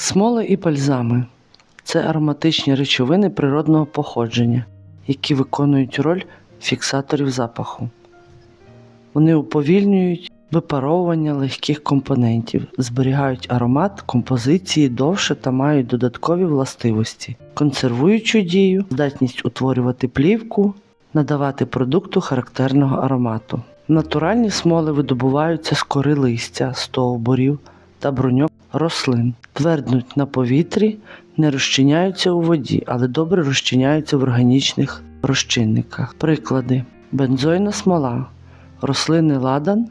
Смоли і бальзами це ароматичні речовини природного походження, які виконують роль фіксаторів запаху. Вони уповільнюють випаровування легких компонентів, зберігають аромат композиції довше та мають додаткові властивості, консервуючу дію, здатність утворювати плівку, надавати продукту характерного аромату. Натуральні смоли видобуваються з кори листя, стовбурів та бруньок рослин, тверднуть на повітрі, не розчиняються у воді, але добре розчиняються в органічних розчинниках. Приклади: бензойна смола, рослинний ладан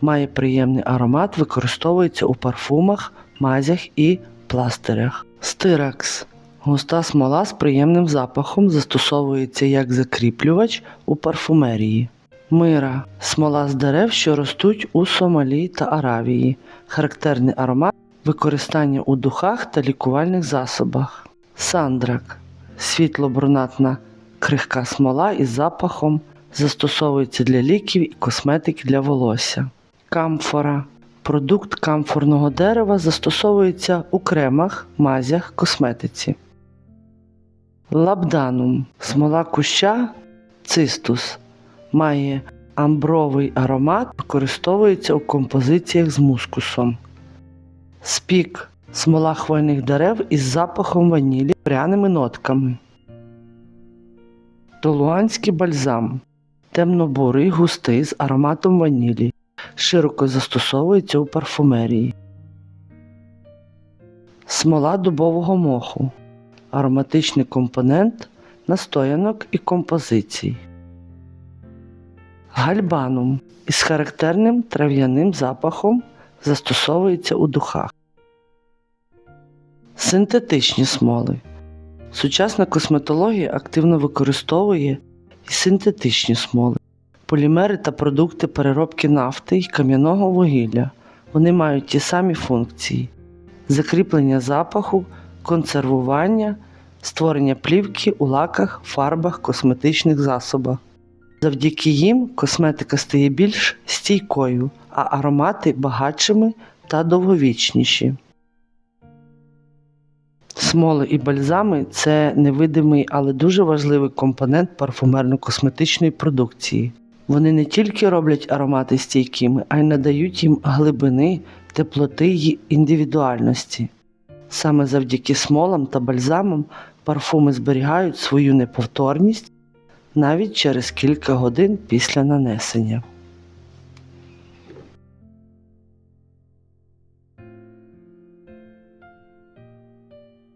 має приємний аромат, використовується у парфумах, мазях і пластирях. Стиракс густа смола з приємним запахом застосовується як закріплювач у парфумерії. Мира смола з дерев, що ростуть у Сомалі та Аравії. Характерний аромат використання у духах та лікувальних засобах. Сандрак світло-брунатна крихка смола із запахом, застосовується для ліків і косметики для волосся. Камфора продукт камфорного дерева застосовується у кремах, мазях, косметиці. Лабданум смола куща цистус має амбровий аромат, використовується у композиціях з мускусом. Спік смола хвойних дерев із запахом ванілі, пряними нотками. Толуанський бальзам темно-бурий, густий з ароматом ванілі. Широко застосовується у парфумерії. Смола дубового моху. Ароматичний компонент настоянок і композицій. Гальбанум із характерним трав'яним запахом застосовується у духах. Синтетичні смоли. Сучасна косметологія активно використовує і синтетичні смоли, полімери та продукти переробки нафти і кам'яного вугілля. Вони мають ті самі функції: закріплення запаху, консервування, створення плівки у лаках, фарбах, косметичних засобах. Завдяки їм косметика стає більш стійкою, а аромати багатшими та довговічніші. Смоли і бальзами це невидимий, але дуже важливий компонент парфумерно-косметичної продукції. Вони не тільки роблять аромати стійкими, а й надають їм глибини, теплоти й індивідуальності. Саме завдяки смолам та бальзамам парфуми зберігають свою неповторність навіть через кілька годин після нанесення.